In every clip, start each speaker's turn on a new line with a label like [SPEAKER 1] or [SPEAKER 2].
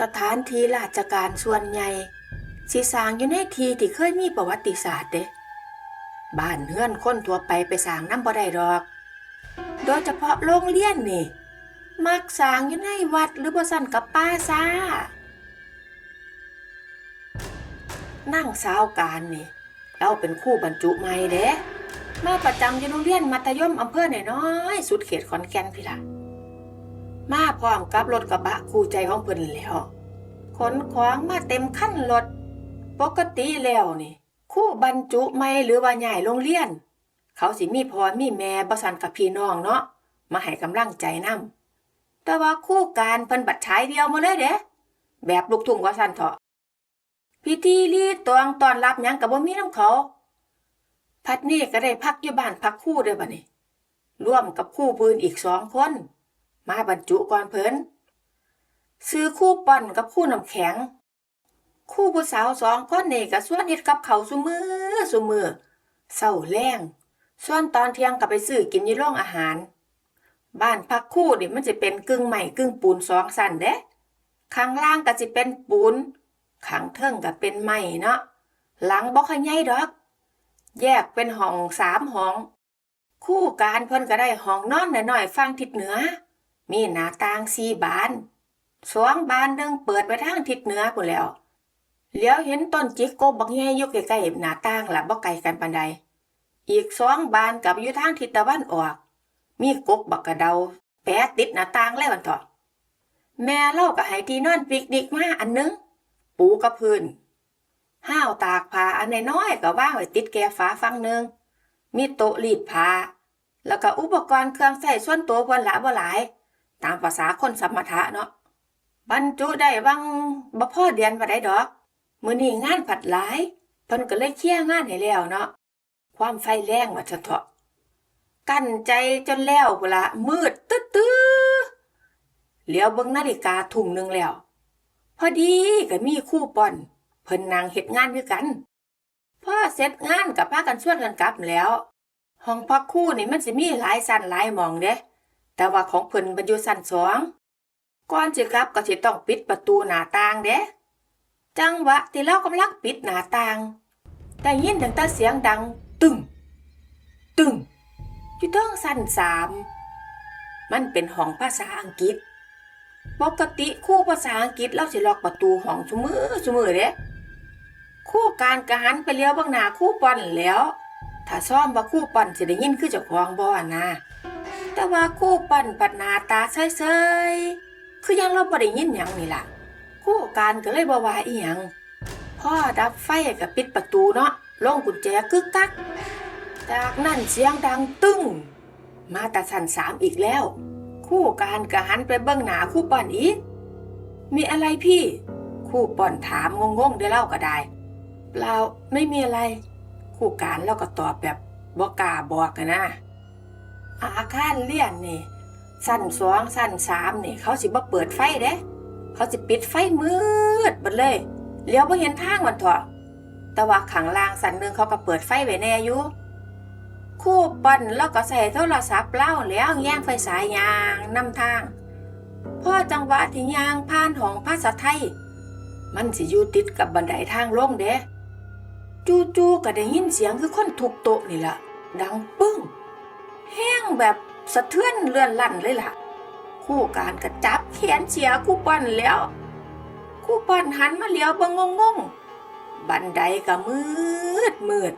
[SPEAKER 1] สถานที่ราชการส่วนใหญ่สิสร้างอยู่ในที่ที่เคยมีประวัติศาสตร์เด้บ้านเฮือนคนทั่วไปไปสร้างน้ำบ่ได้ดอก โดยเฉพาะโรงเรียนนี่ มักสร้างอยู่ในวัดหรือบ่สั่นกับป้าซานั่งสาวการนี่ เราเป็นคู่บรรจุใหม่เด้มาประจำอยู่โรงเรียนมัธยมอำเภอหนน้อย สุดเขตขอนแก่นพี่ล่ะ มาพร้อมกับรถกระบะคู่ใจของเพิ่นแล้วขนของมาเต็มขั้นรถ ปกติแล้วนี่ คู่บรรจุใหม่หรือว่าใหญ่โรงเรียน เขาสิมีพ่อมีแม่บ่สันกับพี่น้องเนาะมาให้กำลังใจนำแต่ว่าคู่การเพิ่นบัดฉายเดียวมาเลยเด้แบบลูกทุ่งว่าซั่นเถาะพิธีรีตองตอนรับหยังก็บ่มีนํเขา พัดนี่ก็ได้พักอยู่บ้านพักคู่เด้อบัดนี้ร่วมกับคู่ปืนอีกสองคน มาบรรจุก่อนเพิ่นซื้อคู่ป่อนกับคู่น้ำแข็ง คู่ผู้สาวสองคนนี่ก็ส่วนเฮ็ดกับเขาซุมือซุมือเศร้าแรงส่วนตอนเที่ยงก็ไปซื้อกินยู่โรงอาหาร บ้านพักคู่นี่มันจะเป็นกึ่งใหม่กึ่งปูนสองสันเด้ข้างล่างก็จะเป็นปูนข้างเทิงก็เป็นไม้เนาะหลังบ่ค่อยใหญ่ดอก แยกเป็นห้องสามห้อง คู่การเพิ่นก็ได้ห้องนอนหน้อยๆฟังทิศเหนือ มีหน้าต่างสี่บานสองบานหนึ่งเปิดไปทางทิศเหนือพุ่นแล้วเลี้ยวเห็นต้นจิกโกบักใหญ่อยู่ใกล้ๆหน้าต่างหล่ะบ่ไกลกันปานใด อีกสองบานกับอยู่ทางทิศตะวันออก มีกกบักกระเดาแปะติดหน้าต่างแล้วันเถอะแม่เล่าก็ให้ที่นอนปิกนิกมาอันหนึง ปูกับพื้นห้าวตากผ้าอันน้อยๆก็ว่างไว้ติดแก่ฝาฟังหนึ่งมีโต๊ะรีดผ้าแล้วก็อุปกรณ์เครื่องใช้ส่วนตัววันละบ่หลาย ตามภาษาคนสมถะเนาะบรรจุได้วังบ่พอเดือนบ่ได้ดอก มื้อนี้งานผัดหลายเพิ่นก็เลยเคลียร์งานให้แล้วเนาะความไฟแรงว่าเถอะกั้นใจจนแล้วพุ่นละมืดตึ๊ดตื้อเหลียวเบิ่งนาฬิกาทุ่มหนึงแล้ว พอดีก็มีคู่ป่อนเพิ่นนั่งเฮ็ดงานคือกันพอเสร็จงานกับพากันชวนกันกลับแล้ว ห้องพักคู่นี่มันสิมีหลายสั้นหลายมองเด้ แต่ว่าของเพิ่นมันอยู่สั้นสองก่อนสิกลับก็สิต้องปิดประตูหน้าต่างเด้จังหวะที่เรากำลังปิดหน้าต่างได้ยินดังแต่เสียงดัง ตึงตึงอยู่เทิงสั้นสามมันเป็นห้องภาษาอังกฤษปกติคู่ภาษาอังกฤษเราสิล็อกประตูห้องซุมือซุมือเด้คู่การกหันไปเลี้ยวบางหนาคู่ปอนแล้ว ถ้าซ่อมว่าคู่ปอนสิได้ยินคือเจ้าของบ่อะนะ แต่ว่าคู่ปอนปัดนาตาเฉยๆคือยังเราบ่ได้ยินหยังนี่ล่ะคู่การก็เลยบ่ว่าอีหยังพ่อดับไฟก็ปิดประตูเนาะลงกุญแจกึกกัก จากนั้นเสียงดังตึ้ง มาต่สันสามอีกแล้ว คู่การกหันไปเบิ้งหนาคู่ป่อนอีก มีอะไรพี่ คู่ป่อนถามงงๆได้เล่าก็ได้ เปล่าไม่มีอะไร คู่การเราก็ตอบแบบบอกล้าบอกกันนะ อาคารเลี่ยนนี่สั้นสองสั้นสามนี่ เขาสิบ่เปิดไฟเด้ เขาสิปิดไฟมืดหมดเลยเลี้ยวบ่เห็นทางมันเถอะแต่ว่าขังล่างสันนึงเขาก็เปิดไฟไว้แน่อยู่คู่ปั้นแล้วก็ใส่โทรศัพท์เล่าแล้วแย่งไฟสายยางนำทางพ่อจังหวะที่ยางผ่านของภาษาไทย มันสิอยู่ติดกับบันไดทางลงเด้จู่ๆก็ได้ยินเสียงคือคนทุบโตะนี่ละดังปึ้ง แห้งแบบสะเทือนเลื่อนลั่นเลยล่ะ คู่การกระจับแขนเสียคู่ปั้นแล้ว คู่ปั้นหันมาเลี้ยวบงงงบันไดก็มืดมืด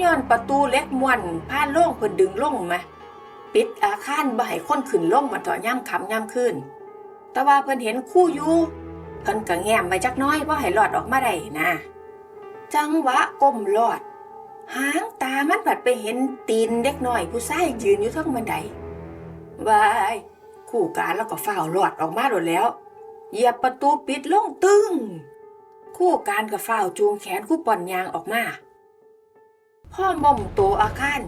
[SPEAKER 1] ย้อนประตูเล็กมวนผ่าโล่งเพิ่นดึงล่งมาปิดอาคารบ่ให้คนขึ้นล่งมันต่อย่ำคำย่ำขึ้น แต่ว่าเพิ่นเห็นคู่อยู่เพิ่นก็แง้มไปจักน้อยบ่ให้หลอดออกมาได้นะ จังหวะก้มหลอด หางตามันผัดไปเห็นตีนเด็กน้อย ผู้ชายยืนอยู่ทั้งบันไดวายคู่การแล้วก็ฝ้าหลอดออกมาโดดแล้ว เหยียบประตูปิดลงตึงคู่การก็ฝ้าจูงแขนคู่ป่อนยางออกมาพ่อม่อมโตอาคาร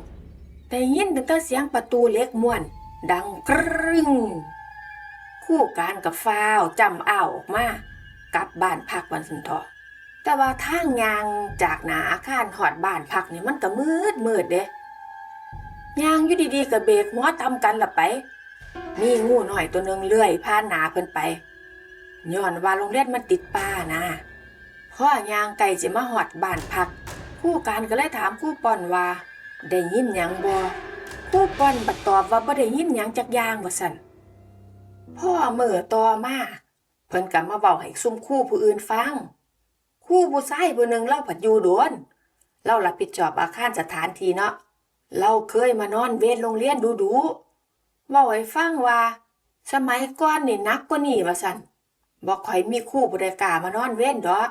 [SPEAKER 1] แต่ยินตั้งแต่เสียงประตูเล็กม่วน ดังกรึงคู่การกับฟ้าวจำอ้าวออกมา กลับบ้านพักวันสุนทร แต่ว่าทางยางจากหนาอาคารหอดบ้านพักเนี่ยมันก็มืดมืดเด้ยางอยู่ดีๆกับเบรกหัวตำกันละไป มีงูหน่อยตัวนึงเลื่อยผ่านหนาเพิ่นไปย้อนว่าโรงเรียนมันติดป่านะพ่อยางไก่จะมาหอดบ้านพักคู่การก็เลยถามคู่ป้อนว่า ได้ยินยังบ่คู่ป้อนบัดตอบว่าบ่ได้ยินยังจักยางว่าซั่นพ่อเมื่อต่อมาเพิ่นก็มาเว้าให้ซุ่มคู่ผู้อื่นฟัง คู่ผู้ชายผู้หนึ่งเล่าผัดอยู่โดนเรารับผิดชอบอาคารสถานทีเนาะเราเคยมานอนเวรโรงเรียนดูๆเว้าให้ฟังว่า สมัยก่อนนี่นักกว่านี้ว่าซั่นบ่ค่อยมีครู่ผู้ใดกล้ามานอนเว้นดอก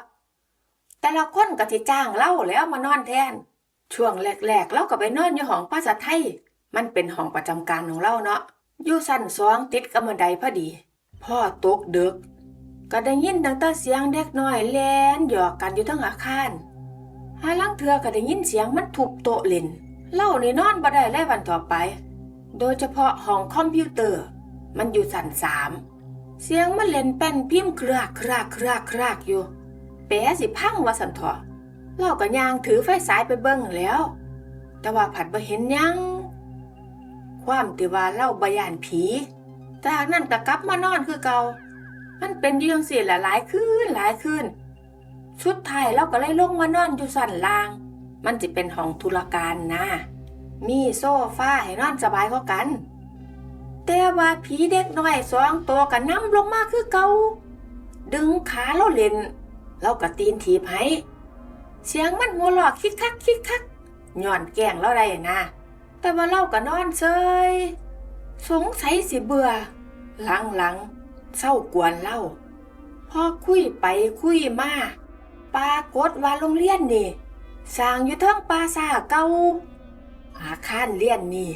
[SPEAKER 1] แต่ละคนก็สิจ้างเล่าแล้วมานอนแทน ช่วงแรกๆเราก็ไปนอนอยู่ห้องภาษาไทย มันเป็นห้องประจำการของเราเนาะอยู่สั้นสองติดกับบันไดพอดี พ่อตกเดึก ก็ได้ยินตั้งต่เสียงเด็กน้อยแล่นหยอกกันอยู่ทั้งอาคารหาลังเทือก็ได้ยินเสียงมันทุบโตะเล่นเล่าในนอนบ่ได้เลยวันต่อไป โดยเฉพาะห้องคอมพิวเตอร์ มันอยู่สันสามเสียงมันเล่นแป้นพิมพ์ครากครากครากครากอยู่แปะสิพังว่าสันเถาะเราก็ยางถือไฟสายไปเบิ่งแล้ว แต่ว่าผัดบ่เห็นยัง ความที่ว่าเล่าบยานผีจากนั้นก็กลับมานอนคือเก่า มันเป็นอยื่จังสี่ละหลายคืนหลายคืนชุดไทายเราก็เลยลงมานอนอยู่สันล่าง มันจะเป็นห้องธุรการนะ มีโซฟาให้นอนสบายเข้ากัน แต่ว่าผีเด็กน้อยสองตัวก็นำลงมาคือเกาดึงขาเราเล่น เราก็ตีนถีบให้เสียงมันหัวเราะคิกคักคิกคักย้อนแกล้งเราได้นะ แต่ว่าเราก็นอนเซยสงสัยสิเบื่อหลังหลัง เศร้ากวนเล่าพอคุยไปคุยมาปากฏว่าโรงเรียนนี่สร้างอยู่เทั้งปราสาเก่าอาคารเรียนนี่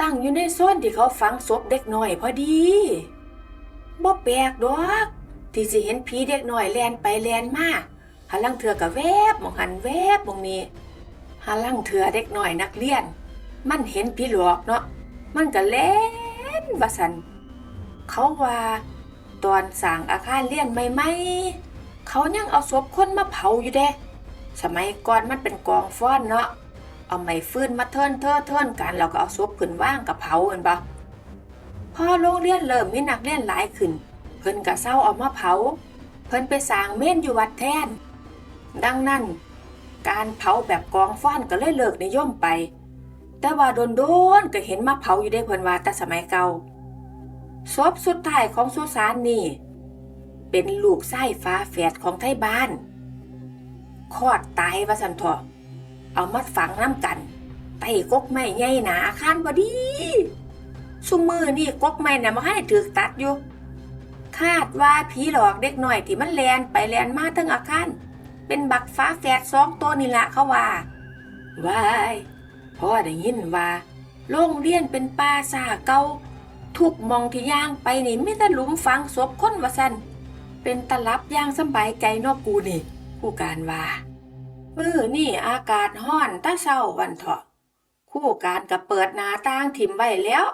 [SPEAKER 1] ตั้งอยู่ในโซนที่เขาฝังศพเด็กน้อยพอดีบ่แปลกดอกที่สิเห็นผีเด็กน้อยแลนไปแลนมาหาลังเถือกับแวบมองหันแวบมองนี้หาลังเถือเด็กน้อยนักเรียน มันเห็นผีหลอกเนาะมันก็เล่นว่าสัน เขาว่า ตอนสร้างอาคารเรียนใหม่ๆ เขายังเอาศพคนมาเผาอยู่เด้ สมัยก่อนมันเป็นกองฟ้อนเนาะ เอาไม้ฟืนมาเทินเทินเทินกันแล้วก็เอาศพขึ้นว่างกับเผาเห็นปะพอโรงเรียนเริ่มมีนักเรียนหลายขึ้น เพิ่นก็เศร้าเอามาเผา เพิ่นไปสร้างเม่นอยู่วัดแทน ดังนั้น การเผาแบบกองฟ้อนก็เลยเลิกนิยมไป แต่ว่าโดนๆก็เห็นมาเผาอยู่ได้เพิ่นว่าแต่สมัยเก่า ศพสุดท้ายของสุสานนี่ เป็นลูกไส้ฟ้าแฝดของไทยบ้านคลอดตายว่าสันเถอเอามาฝังน้ำกันไต่กกไม้ใหญ่หนาอาคารบดีซุมือนี่กกไม้น่ะมาให้ถือตัดอยู่ คาดว่าผีหลอกเด็กหน่อยที่มันแลนไปแลนมาทั้งอาคารเป็นบักฟ้าแฝดสองตัวนี่ละเขาว่าว้ายพ่อได้ยินว่าโรงเรียนเป็นป่าซาเก่า ทุกมองที่ย่างไปนี่ไม่แต่หลุมฝังศพคนว่าสันเป็นตลับย่างสบายใจนอกกูนี่ ผู้การว่าเออนี่อากาศห้อนตาเศร้าวันเถาะคู่การก็เปิดหน้าต่างถิ่มไว้แล้ว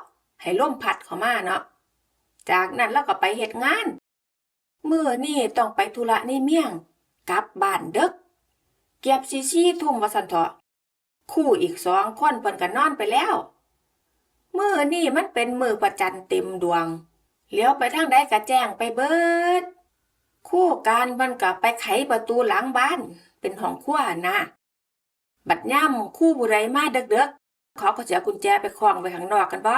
[SPEAKER 1] ให้ลมพัดเข้ามาเนาะจากนั้นเราก็ไปเฮ็ดงานเมื่อนี่ต้องไปธุระในเมี่ยงกลับบ้านเด็กเก็บซีซีทุ่มวสันเถาะคู่อีกสองคนเพิ่นก็นอนไปแล้ว มือนี่มันเป็นมือประจันเต็มดวงเลี้ยวไปทางใดก็แจ้งไปเบิด คู่การมันก็ไปไขประตูหลังบ้าน เป็นห้องครัวนะบัดย่ำคู่บุไรมาเด็กๆเขาก็จะกุญแจไปคล้องไว้ข้างนอกกันบ่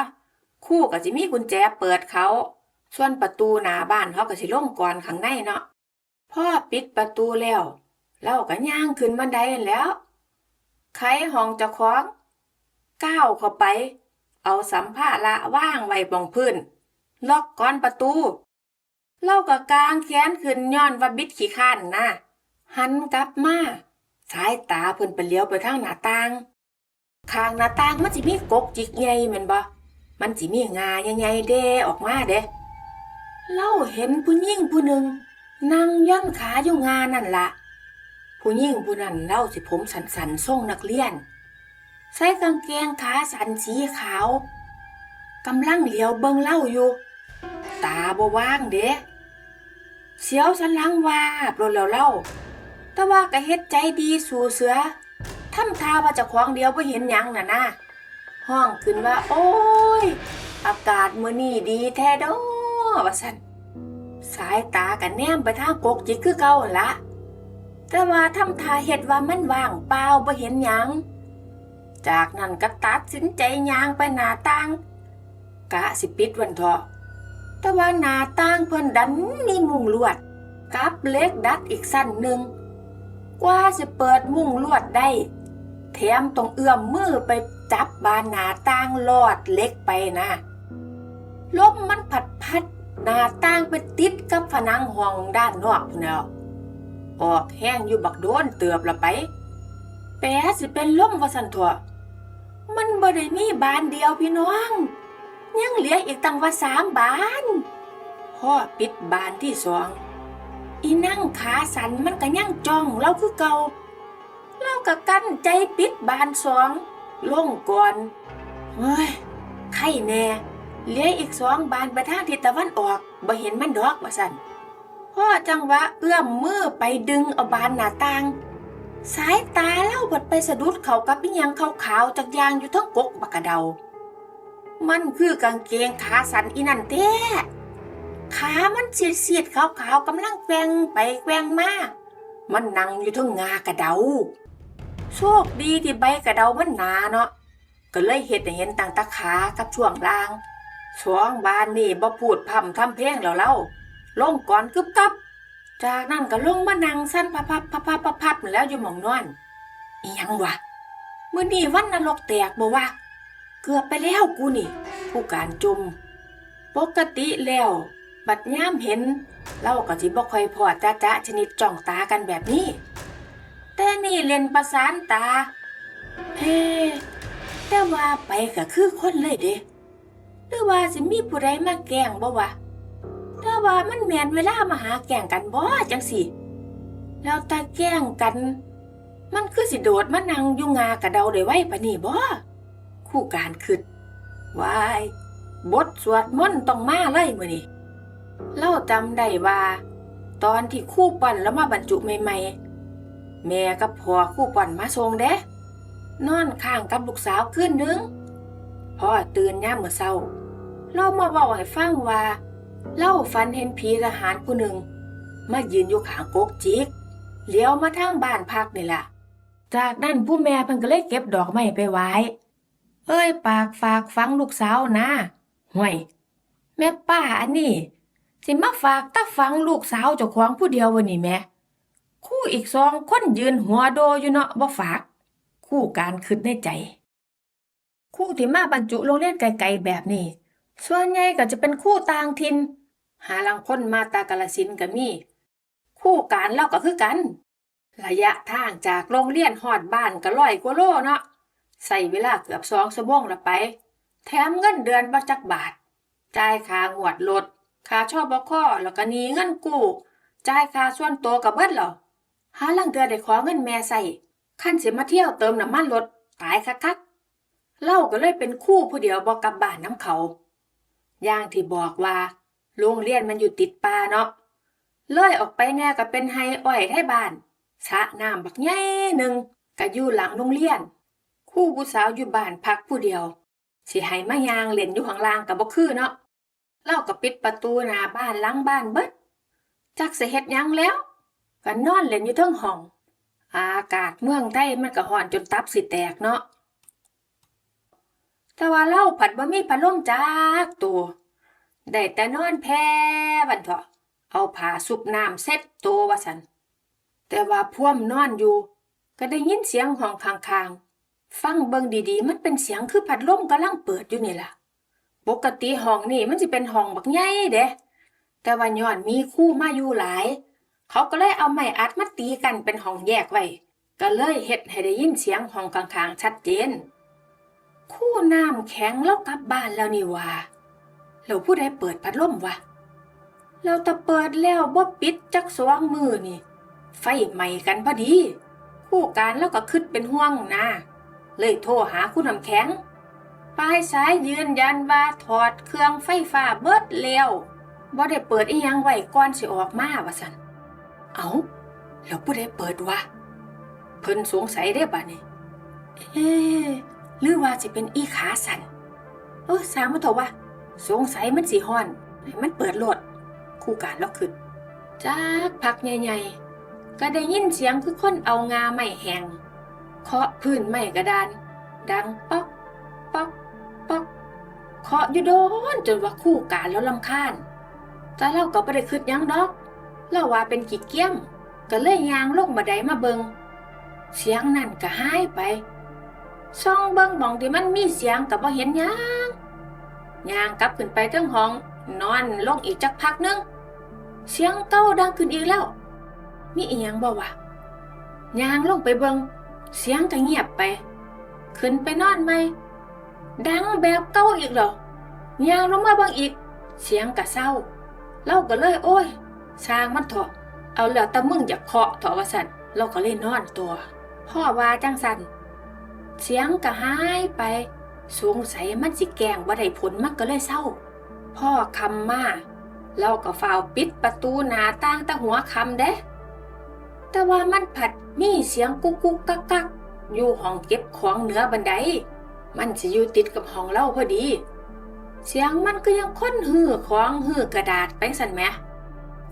[SPEAKER 1] คู่ก็จะมีกุญแจเปิดเขาส่วนประตูหน้าบ้านเขาก็สิลงก่อนข้างในเนาะพ่อปิดประตูแล้วเราก็ย่างขึ้นบันไดแล้วไขห้องเจ้าของก้าวเข้าไป เอาสัมภาระว่างไว้บองพื้น ล็อกก้อนประตู เล่ากับกลางแขนขึ้นย้อนว่าบิดขี้ข้านนะหันกลับมาสายตาเพิ่นไปเลี้ยวไปทางหน้าต่างข้างหน้าต่างมันสิมีกกจิกใหญ่แม่นบ่มันสิมีงาใหญ่ๆเด้ออกมาเด้เล่าเห็นผู้หญิงผู้หนึ่งนั่งย่อนขาอยู่งานนั่นละผู้หญิงผู้นั้นเล่าสิผมสันๆทรงนักเรียน ใส่กางเกงขาสันสีขาวกำลังเหลียวเบิงเล่าอยู่ ตาบว่างเด้เสียวสันลังว่าบรนแล้วเล่า แต่ว่าก็เฮ็ดใจดีสู่เสือทำท่าว่าจะควงเดียวบ่เห็นยังน่ะนะห้องขึ้นว่า โอ้ย อากาศมื้อนี้ดีแท้ดอว่าซั่นสายตากันแนมไปทางกกจิกคือเก่าละแต่ว่าทำทาเฮ็ดว่ามันว่างเปล่าบ่เห็นหยัง จากนั้นก็ตัดสินใจย่างไปหน้าต่าง กะสิปิดวันเถาะแต่ว่าหน้าต่างเพิ่นดันมีมุงลวด กับเล็กดัดอีกสั้นหนึ่งกว่าจะเปิดมุงลวดได้ แถมต้องเอื้อมมือไปจับบานหน้าต่างลอดเล็กไปนะลมมันพัดพัดหน้าต่างไปติดกับผนังห้องด้านนอกพนแหล้วออกแห้งอยู่บักโดนเตือบละไป แปะสิเป็นลมวสันถั่ว มันบ่ได้มีบานเดียวพี่น้อง ยังเหลืออีกตั้งว่าสามบานพ่อปิดบานที่สองอีนั่งขาสันมันก็ยังจ้องเราคือเก่าเราก็กั้นใจปิดบานสองลงก่อนเฮ้ยไข่แน่เหลืออีกสองบานไปทางทิศตะวันออกบ่เห็นมันดอกว่าสันพ่อจังวะเอื้อมมือไปดึงเอาบานหน้าต่าง สายตาเล่าบดไปสะดุดเขากับปิยังขาวๆจากยางอยู่ทั้งกกบักกะเดา มันคือกางเกงขาสันอีนันแท้ขามันเสียดๆขาวๆกำลังแกว่งไปแกว่งมามันนั่งอยู่ทั้งงากระเดา โชคดีที่ใบกระเดามันหนาเนาะ ก็เลยเห็นเห็นต่างตาขากับช่วงล่างสองบานนี่บ่พูดพร่ำทำเพลงแล้วเล่าลงก่อนกึบกับ จากนั้นก็ลงมานั่งสั้นพับพับพับพับพับพับแล้วอยู่หมองนอนอียังวะมื้อนี้วันนรกแตกบ่วะเกือบไปแล้วกูนี่ ผู้การจุม ปกติแล้ว บัดย่ามเห็นเราก็สิบ่ค่อยพอจ้าจ้าชนิดจ้องตากันแบบนี้ แต่นี่เล่นประสานตาเฮ้แต่ว่าไปก็คือคนเลยเด้หรือว่าสิมีผู้ใดมาแกล้งบ่วะ ถ้าว่ามันแมนเวลามาหาแก่งกันบ่จังสิแล้วตาแกล้งกัน มันคือสิโดดมานั่งยุงากระเดาได้ไว้ปะนี่บ่คู่การคิดวายบทสวดมนต์ต้องมาเลยมื้อนี้เล่าจำได้ว่า ตอนที่คู่ป่อนแล้วมาบรรจุใหม่ๆ แม่กับพ่อคู่ป่อนมาส่งเด้นอนข้างกับลูกสาวคืนนึงพ่อตื่นยามมื้อเช้าเรามาเว้าให้ฟังว่า เล่าฝันเห็นผีทหารผู้หนึ่งมายืนอยู่ขางกกจิกเลี้ยวมาทางบ้านพักนี่ล่ะ จากนั้นผู้แม่เพิ่นก็เลยเก็บดอกไม้ไปไว้ เอ้ยปากฝากฟังลูกสาวนะห่วย แม่ป้าอันนี้สิมาฝากตาฟังลูกสาวเจ้าของผู้เดียววันนี้แม่คู่อีกสองคนยืนหัวโดอยู่เนาะบ่ฝาก คู่การคิดในใจ คู่ที่มาบรรจุโรงเรียนไกลๆแบบนี้ ส่วนใหญ่ก็จะเป็นคู่ต่างถิ่น หาลังคนมาตากาลสินก็มี คู่การเล่าก็คือกัน ระยะทางจากโรงเรียนหอดบ้านก็ร้อยกว่าโลเนาะใส่เวลาเกือบสองชั่วโมงละไป แถมเงินเดือนบ่จักบาท จ่ายค่างวดรถค่าชอบบคแล้วก็หนีเงินกู้จ่ายค่าส่วนตัวกับเบิดเหรอหาลังเดือได้ขอเงินแม่ใส่ขั้นเสิมาเที่ยวเติมน้ำมันรถตายคักๆเล่าก็เลยเป็นคู่ผู้เดียวบ่กลับบ้านน้ำเขา อย่างที่บอกว่า โรงเรียนมันอยู่ติดป่าเนาะเลยออกไปแน่ก็เป็นไฮอ้อยไทยบ้านสระน้ำบักใหญ่หนึ่งก็อยู่หลังโรงเรียน คู่ผู้สาวอยู่บ้านพักผู้เดียวสิให้มายางเล่นอยู่ข้างล่างก็บ่คือเนาะเล่าก็ปิดประตูหน้าบ้านหลังบ้านเบิดจักสิเฮ็ดยังแล้วก็นอนเล่นอยู่เทั้งห้อง อากาศเมืองไทยมันก็ร้อนจนตับสิแตกเนาะแต่ว่าเล่าผัดบ่มีพัดลมจักตัว ได้แต่นอนแพ้บันเถาะเอาผ้าซุบน้ำเซ็ตตัวว่าสัน แต่ว่าพ่วมนอนอยู่ ก็ได้ยินเสียงห้องข้างๆ ฟังเบิ่งดีๆ มันเป็นเสียงคือพัดลมกำลังเปิดอยู่นี่ล่ะ ปกติห้องนี่มันสิเป็นห้องบักใหญ่เด้แต่ว่าย้อนมีคู่มาอยู่หลาย เขาก็เลยเอาไม้อัดมาตีกันเป็นห้องแยกไว้ก็เลยเฮ็ดให้ได้ยินเสียงห้องข้างๆชัดเจน คู่น้ำแข็งแล้วกลับบ้านแล้วนี่ว่า แล้วผู้ใดเปิดพัดลมวะเราแต่เปิดแล้วบ่ปิดจักสว่างมือนี่ ไฟไหม้กันพอดี คู่การแล้วก็คิดเป็นห่วงนะเลยโทรหาคุณน้ำแข็งปลายสายยืนยันว่าถอดเครื่องไฟฟ้าเบิดแล้วบ่ได้เปิดอียังไว้ก่อนสิออกมาว่าซั่นเอาแล้วผู้ใดเปิดวะเพิ่นสงสัยได้บ่นี่เอ๊หรือว่าสิเป็นอีขาสันเออสามมาเถอะวะ สงสัยมันสีห้อนให้มันเปิดโหลดคู่การแล้วขึ้นจากพักใหญ่ๆ ก็ได้ยินเสียงคือคนเอางาไม้แหงเคาะพื้นไม้กระดาน ดังป๊อกป๊อกป๊อกเคาะอยู่โดนจนว่าคู่การแล้วลำคาญแต่เราก็ไม่ได้คิดยังดอกเราว่าเป็นกี่เกี้ยม ก็เลยยางลงบันไดมาเบิงเสียงนั่นก็หายไป ซ่องเบิงหมองที่มันมีเสียงก็บ่เห็นยัง ยางกลับขึ้นไปเทิงห้อง นอนลงอีกจักพักหนึง เสียงเก้าดังขึ้นอีกแล้ว มีอีหยังบ่วะยางลงไปเบิงเสียงก็เงียบไป ขึ้นไปนอนไหมดังแบบเก้าอีกเหรอยางลงมาเบิงอีก เสียงก็เศร้าเราก็เลย โอ้ยสร้างมันเถอะเอาแล้วต่มึงอยากเคาะเถอะว่าสันเราก็เลยนอนตัว พ่อว่าจังสันเสียงก็หายไป สงสัยมันสิแกงบ่ได้ผลมันก็เลยเศร้า พ่อคำมาเราก็ฝ้าปิดประตูหนาต่างตะหัวคำเด้ แต่ว่ามันผัดมีเสียงกุกกุกกักกักอยู่ห้องเก็บของเหนือบันได มันจะอยู่ติดกับห้องเราพอดี เสียงมันก็ยังค้นหื้อของหื้อกระดาษไปสั่นแม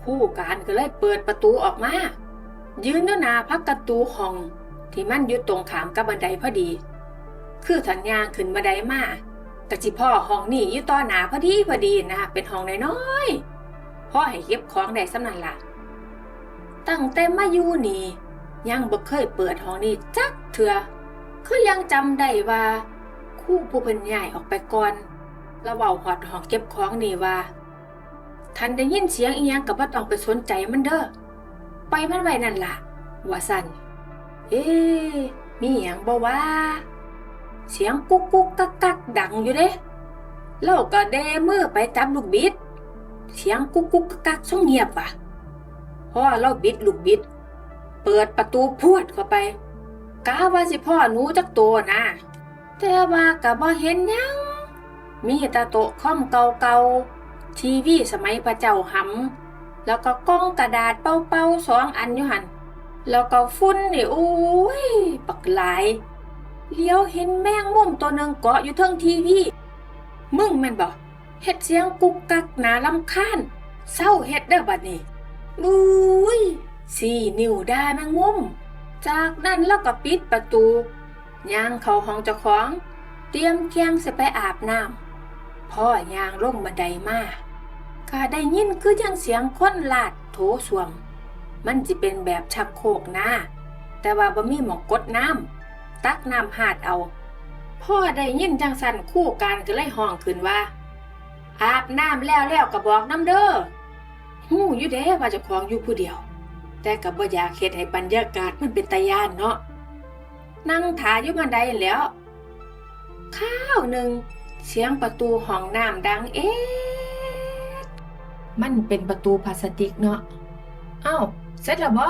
[SPEAKER 1] ผู้การก็เลยเปิดประตูออกมา ยืนอยู่หน้าพักประตูห้อง ที่มันอยู่ตรงขามกับบันไดพอดี คือถันยางขึ้นบันไดมากะจิพ่อห้องนี่อยู่ต่อหนาพอดีพอดีนะคะเป็นห้องน้อยๆพ่อให้เก็บของได้สำนันละตั้งแต่มาอยู่นี่ยังบ่เคยเปิดห้องนี้จักเถื่อคือยังจำได้ว่า คู่ผู้เป็นใหญ่ออกไปก่อนแล้วเว้าหอดห้องเก็บของนี่ว่าทันได้ยินเสียงอีหยังก็บ่ต้องไปสนใจมันเด้อไปมันไว้นั่นล่ะว่าสันเอ๊มีหยังบ่ว่า เสียงกุ๊กกุ๊กกักกักดังอยู่เด้เราก็เดมือไปจับลูกบิด เสียงกุ๊กกุ๊กกักกักส่งเงียบว่ะพ่อเราบิดลูกบิด เปิดประตูพวดเข้าไปกะว่าสิพ่อหนูจักตัวนะแต่ว่าก็บ่เห็นยัง มีต่โต๊ะคอมเก่าๆทีวีสมัยพระเจ้าหำแล้วก็กล้องกระดาษเป่าๆสองอันอยู่หันแล้วก็ฝุ่นนี่โอ้ยปักหลาย เลี้ยวเห็นแมงมุมตัวหนึ่งเกาะอยู่เทิงทีวีมึงแม่นบอกเฮ็ดเสียงกุกกักหนาลำคาญเศร้าเฮ็ดเด้อบัดนี้บุ้ยสี่นิ้วได้แมงมุม จากนั้นแล้วก็ปิดประตูย่างเข้าห้องเจ้าของ เตรียมเคียงสิไปอาบน้ำพ่อย่างลงบันไดมาก็ได้ยินคือยังเสียงคนลาดโถสวม มันจะเป็นแบบชักโคกนะแต่ว่าบ่มีหมองกดน้ำ ตักน้ำหาดเอา พ่อได้ยินจังสันคู่การก็เลยห้องขึ้นว่า อาบน้ำแล้วแล้วก็บอกน้ำเด้อหู้อยู่เด้ว่าจะของอยู่ผู้เดียว แต่ก็บ่อยากเฮ็ดให้บรรยากาศมันเป็นตาย่านเนาะนั่งถาอยู่บันไดแล้ว ข้าวหนึ่งเสียงประตูห้องน้ำดังเอ๊ะมันเป็นประตูพลาสติกเนาะ เอ้า เสร็จแล้วบ่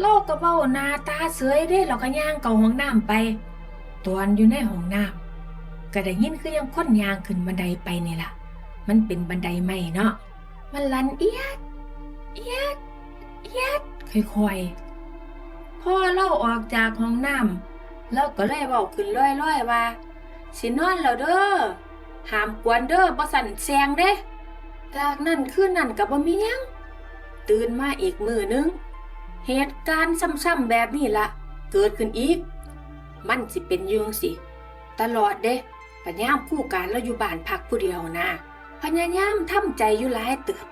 [SPEAKER 1] โลกก็เว้าหนาตาเสยเด้เราก็ย่างเข้าห้องน้ำไป ตอนอยู่ในห้องน้ำก็ได้ยินคือยังค้นย่างขึ้นบันไดไปนี่ล่ะ มันเป็นบันไดใหม่เนาะ มันลันเอียด เอียด เอียดค่อยๆพ่อเราออกจากห้องน้ำเราก็เลยบอกขึ้นร้อยๆว่า สินอนแล้วเด้อห้ามกวนเด้อบ่สั่นแซงเด้จากนั้นคืนนั้นก็บ่มีหยังตื่นมาอีกมือนึง เหตุการณ์ซ้ำๆแบบนี้ละเกิดขึ้นอีก มันสิเป็นยุงสิ ตลอดเด้พยายามคู่การแล้วอยู่บ้านพักผู้เดียวนะพยายามทำใจอยู่หลายเติบ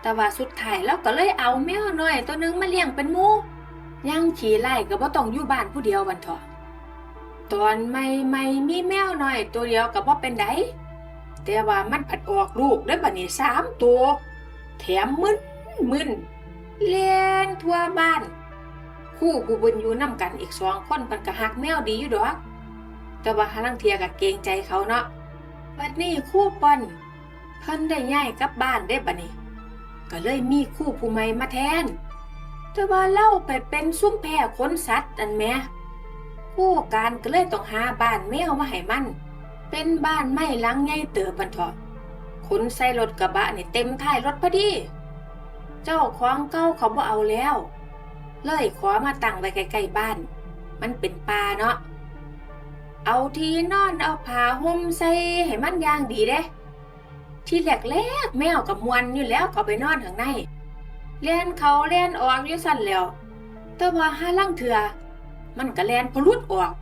[SPEAKER 1] แต่ว่าสุดท้ายเราก็เลยเอาแมวน้อยตัวหนึงมาเลี้ยงเป็นมูยังขี่ไล่ก็บ่ต้องอยู่บ้านผู้เดียวบันเถอะตอนไม่ไม่มีแมวน้อยตัวเดียวก็บ่เป็นไดแต่ว่ามันผัดออกลูกได้บัดนี้สามตัว แถมมึนมึน เล่นทั่วบ้าน คู่กูบุญอยู่น้ำกันอีกสองคนมันก็หักแมวดีอยู่ดอก แต่ว่าหาลังเทียก็เกงใจเขาเนาะบัดนี้คู่ปอนเพิ่นได้ย้ายกลับบ้านได้บัดนี้ก็เลยมีคู่ผู้ใหม่มาแทน แต่ว่าเล่าไปเป็นซุ้มแพร่ขนสัตว์อันแม่คู่การก็เลยต้องหาบ้านแมวมาให้มัน เป็นบ้านไม้หลังใหญ่เติบบันเถอขนใส่รถกระบะนี่เต็มท้ายรถพอดี เจ้าของเก่าเขาบ่เอาแล้ว เลยขอมาตั้งไว้ใกล้ๆบ้าน มันเป็นป่าเนาะ เอาทีนอนเอาผ้าห่มใส่ให้มันย่างดีเด้ ที่แรกๆแมวกับมวนอยู่แล้วก็ไปนอนข้างในเล่นเขาเล่นออกอยู่สั่นแล้วแต่ว่าห้าลังเถือ มันก็แลนพลุดออก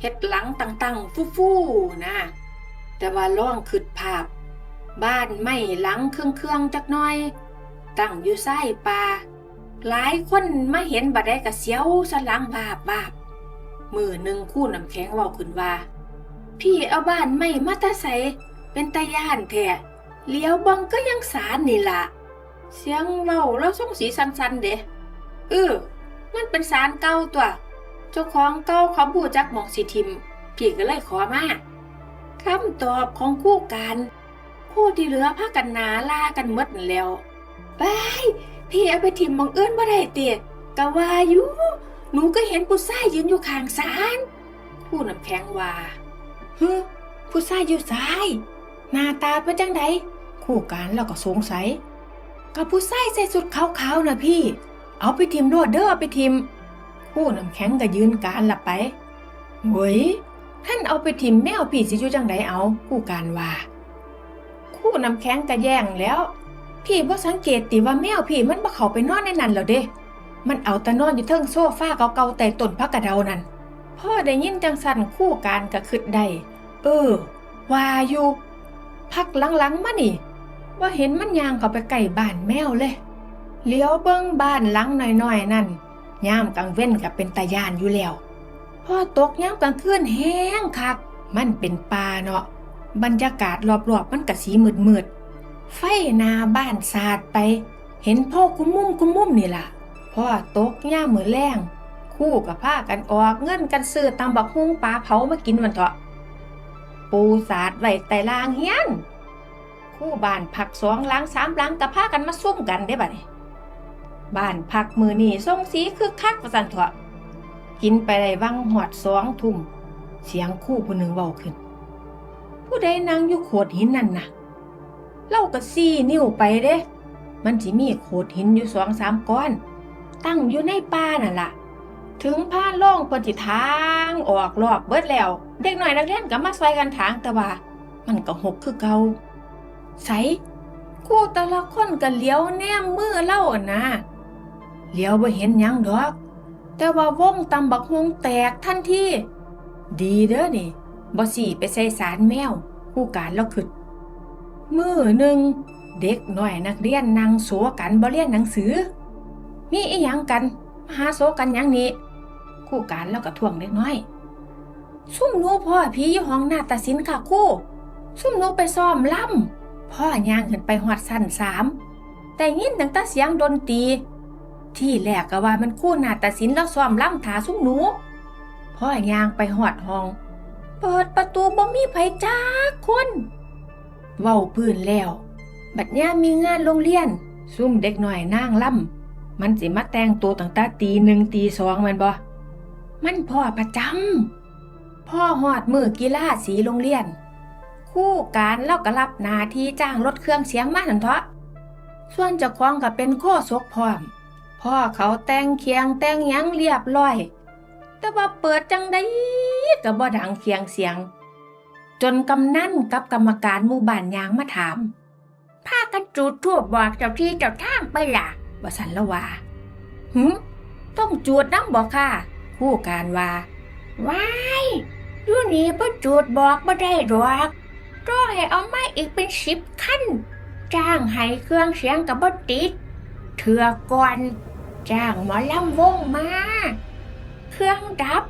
[SPEAKER 1] เฮ็ดหลังตังๆ ฟู่ๆนะ แต่ว่าล่องขึ้นภาพ บ้านไม่หลังเครื่องๆจักหน่อย ตั้งอยู่ไส้ป่าหลายคนมาเห็นบัดได้ก็เสียวสลังบาบบาบมือหนึ่งคู่น้ำแข็งว้าขึ้นว่า พี่เอาบ้านไม่มาตาใสเป็นตาย่านแท้เลี้ยวบังก็ยังสารนี่ละเสียงเว้าแล้วส่งสีสันๆเด้เออมันเป็นสารเก่าตัวเจ้าของเก่าเขาบูจักหมองสิทิม พี่ก็เลยขอมาคำตอบของคู่การคู่ที่เหลือพากันหนาลากันมดแล้ว ไปพี่เอาไปทิมมองเอื้อนบ่ได้เตียกะว่าอยู่หนูก็เห็นผู้ชายยืนอยู่ข้างศาลผู้น้ำแข็งว่าฮึผู้ชายอยู่ซ้าย หน้าตาเป็นจังไดคู่การเราก็สงสัยกับผู้ชายใส่สุดขาวๆนะพี่ เอาไปทิมโลดเด้อเอาไปทิมผู้น้ำแข็งก็ยืนการหละไปเฮ้ยท่านเอาไปทิมแมวพี่สิอยู่จังไดเอา คู่การว่า คู่น้ำแข็งก็แย่งแล้ว พี่บ่สังเกตติว่าแมวพี่มันบ่เข้าไปนอนในนั้นแล้วเด้ มันเอาแต่นอนอยู่เทิงโซฟาเก่าๆแต่ต้นพักกระเดานั่นพ่อได้ยินจังสันคู่การก็คิดได้ เออ ว่าอยู่ พักหลังๆมานี่ว่าเห็นมันย่างเข้าไปใกล้บ้านแมวเลย เลี้ยวเบิ้งบ้านหลังน้อยๆนั่นย่ามกลางเว้นก็เป็นตายานอยู่แล้วพ่อตกย่ามกลางคืนแห้งคัก มันเป็นป่าเนาะ บรรยากาศรอบๆมันก็สีมืดๆ ไฟนาบ้านสาดไป เห็นพ่อกุมมุมกุมมุมนี่ล่ะพ่อตกย่ามือแรงคู่กับผ้ากันออกเงินกันซื้อตำบักฮุงปลาเผามากินวันเถาะ ปูสาดไว้ใต้ลางเฮียน คู่บ้านพักสองหลังสามหลังกับผ้ากันมาซุ่มกันได้บัดนี้บ้านพักมือนี่ทรงสีคือคักประสันเถาะ กินไปได้วังหอดสองทุ่ม เสียงคู่ผู้หนึ่งเบาขึ้น ผู้ใดนั่งอยู่โขดหินนั่นน่ะ เล่าก็ซี่นิ้วไปเด้ มันสิมีโขดหินอยู่สองสามก้อน ตั้งอยู่ในป่านั่นล่ะ ถึงผ้าล่องเพิ่นสิทางออกรอบเบิดแล้ว เด็กหน่อยนักเรียนก็มาซอยกันทางแต่ว่า มันก็หกคือเก่าใสคู่แต่ละคนก็เลี้ยวแนมมือเล่าอะนะเลี้ยวบ่เห็นยังดอก แต่ว่าวงตำบักฮวงแตกทันทีดีเด้อนี่บ่สิไปใส่สารแมวคู่การแล้วขึ้น มือหนึ่ง เด็กน้อยนักเรียนนั่งโสกันบ่เรียนหนังสือ มีอีหยังกันมาหาโสกันยังนี้คู่การแล้วก็ท่วงเด็กน้อย ซุ่มหนูพ่อพี่อยู่ห้องหน้าตัดสินค่ะคู่ ซุ่มหนูไปซ้อมล่ำพ่อย่างขึ้นไปหอดสั้นสามแต่ยินตั้งแต่เสียงดนตรีที่แรกก็ว่ามันคู่หน้าตัดสินแล้วซ้อมล่ำถาซุ่มหนูพ่อย่างไปหอดห้อง เปิดประตูบ่มีไผจ้าคน เว้าพื้นแล้ว บัดยามมีงานโรงเรียน ซุ่มเด็กหน่อยนางล่ำมันสิมาแต่งตัวตั้งแต่ตีหนึ่งตีสองมันบ่มันพ่อประจำพ่อหอดมือกีฬาสีโรงเรียน คู่การเล่าก็รับหนาที่จ้างรถเครื่องเสียงมาหันเถาะส่วนเจ้าของก็เป็นโคศกพร้อม พ่อเขาแต่งเคียงแต่งยังเรียบร้อย แต่ว่าเปิดจังได้ก็บ่ดังเคียงเสียง จนกำนั่นกับกรรมการหมู่บ้านยางมาถามพากันจูดทั่วบอกเจ้าที่เจ้าทางไปล่ะบ่สันละว่าหึต้องจูดน้ำบอกค่ะคู่การว่าว้ายอยู่นี่บ่จูดบอกบ่ได้หรอกรอให้เอามาอีกเป็นสิบขั้น จ้างให้เครื่องเสียงกับบ่ติดเถื่อก่อนจ้างหมอลำวงมา เครื่องดับ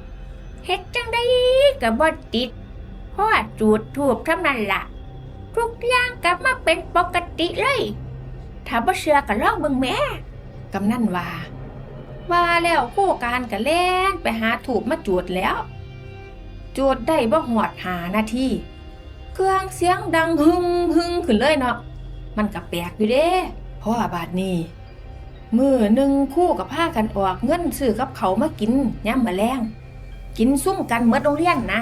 [SPEAKER 1] เฮ็ดจังได้กับบ่ติด พราะว่าจูดทูบเท่านั้นล่ะ ทุกอย่างกลับมาเป็นปกติเลยถ้าบ่เชื่อก็ลองเบิ่งแม่กำนันว่า ว่าแล้วคู่การก็แล่นไปหาถูกมาจูดแล้ว จูดได้บ่หอดหานาทีเครื่องเสียงดังหึงหึงขึ้นเลยเนาะมันก็แปลกอยู่เด้เพราะว่าบาดนี้มือหนึ่งคู่กับผ้ากันออกเงินซื้อกับเขามากินย่ำมาแรงกินซุ่มกันเมื่อโรงเรียนนะ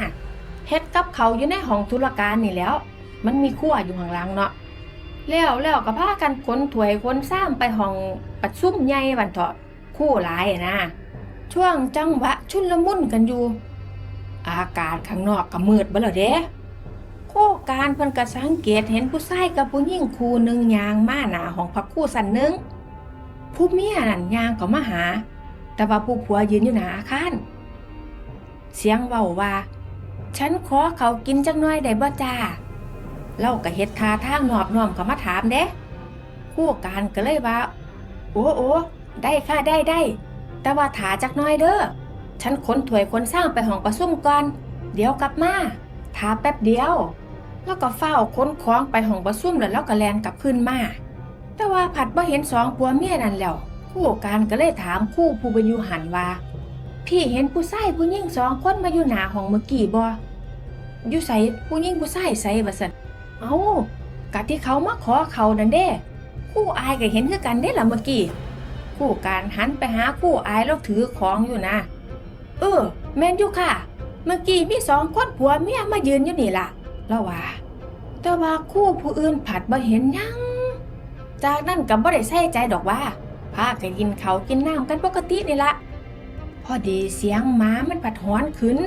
[SPEAKER 1] เฮ็ดกับเขาอยู่ในห้องธุรการนี่แล้ว มันมีครัวอยู่ข้างล่างเนาะแล้วแล้วก็พากันขนถวยขนซ้ำไปห้องประชุมใหญ่บันเถาะคู่หลายอะนะ ช่วงจังหวะชุนละมุนกันอยู่ อากาศข้างนอกก็มืดเบ่แล้วเด้คผู้การเพิ่นก็สังเกตเห็นผู้ชายกับผู้หญิงคู่หนึ่งยางมาหนาห้องพักคู่สันหนึงผู้เมียนั่นยางก็มาหา แต่ว่าผู้ผัวยืนอยู่หนาอาคารเสียงเว้าว่า ฉันขอเขากินจักหน่อยได้บ่จ้าเล่าก็เฮ็ดท่าทางนอบน้อมเขามาถามเด้ผู้การก็เลยว่า โอ้โอ้ได้ค่ะได้ได้ แต่ว่าถาจักน้อยเด้อ ฉันขนถวยขนสร้างไปห้องประชุมก่อน เดี๋ยวกลับมาถาแป๊บเดียว แล้วก็เฝ้าวขนของไปห้องประชุมแล้วแล้วก็แลนกลับขึ้นมา แต่ว่าผัดบ่เห็นสองผัวเมียนั่นแล้วผู้การก็เลยถามคู่ผู้บรรยุหันว่า พี่เห็นผู้ชายผู้หญิงสองคนมาอยู่หน้าห้องเมื่อกี้บ่อยู่ใส่ผู้หญิงผู้ชายใส่บ่ซั่นเอ้ากะที่เขามาขอเขานั่นเด้คู่อายก็เห็นคือกันเด้ล่ะเมื่อกี้คู่การหันไปหาคู่อายแล้วถือของอยู่นะ เออ แม่นอยู่ค่ะ เมื่อกี้มีสองคนผัวเมียมายืนอยู่นี่ล่ะแล้วว่า แต่ว่าคู่ผู้อื่นผัดบ่เห็นยัง จากนั้นก็บ่ได้ใส่ใจดอกว่าพากันกินเขากินน้ำกันปกตินี่ละ พอดีเสียงหมามันผัดหอนขึ้น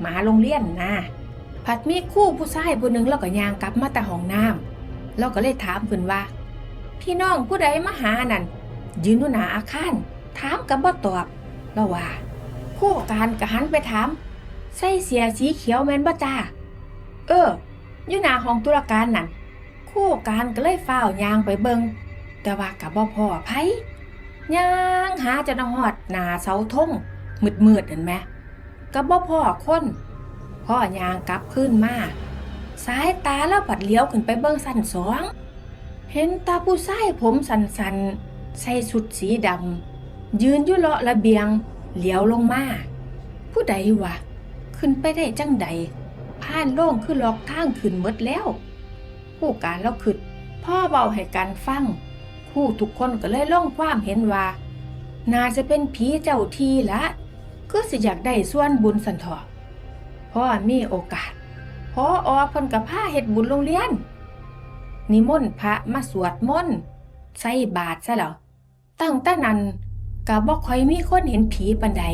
[SPEAKER 1] หมาโรงเรียนนะผัดมีคู่ผู้ชายผู้หนึ่งแล้วก็ยางกลับมาแต่ห้องน้ำแล้วก็เลยถามเพิ่นว่า พี่น้องผู้ใดมาหานั่นยืนอยู่หน้าอาคารถามกับบ่ตอบแล้วว่าผู้การก็หันไปถามใส่เสียสีเขียวแมนบ่จ้าเอออยู่หน้าห้องตุลาการนั่นคู่การก็เลยฝ้าวยางไปเบิงแต่ว่ากับบ่พอไผ ย่างหาจนฮอดหนาเสาธงมืดๆเห็นไหมกับบ่พ่อคนพ่อยางกลับขึ้นมาสายตาแล้วปัดเลี้ยวขึ้นไปเบิงสันสอง เห็นตาผู้ชายผมสันๆใส่ชุดสีดำยืนอยู่เลาะระเบียงเลี้ยวลงมา ผู้ใดวะ ขึ้นไปได้จังใดผ่านโล่งคือลอกทางขึ้นหมดแล้ว ผู้การแล้วขึ้นพ่อเบาให้กันฟัง คู่ทุกคนก็เลยล่องความเห็นว่า น่าจะเป็นผีเจ้าทีละก็สิอยากได้ส่วนบุญสันทอพ่อมีโอกาสพ่อออพ่นกับผ้าเห็ดบุญโรงเรียน นิมนต์พระมาสวดมนต์ใส่บาตรซะแล้วตั้งแต่นั้นก็บ่ค่อยมีคนเห็นผีปันใด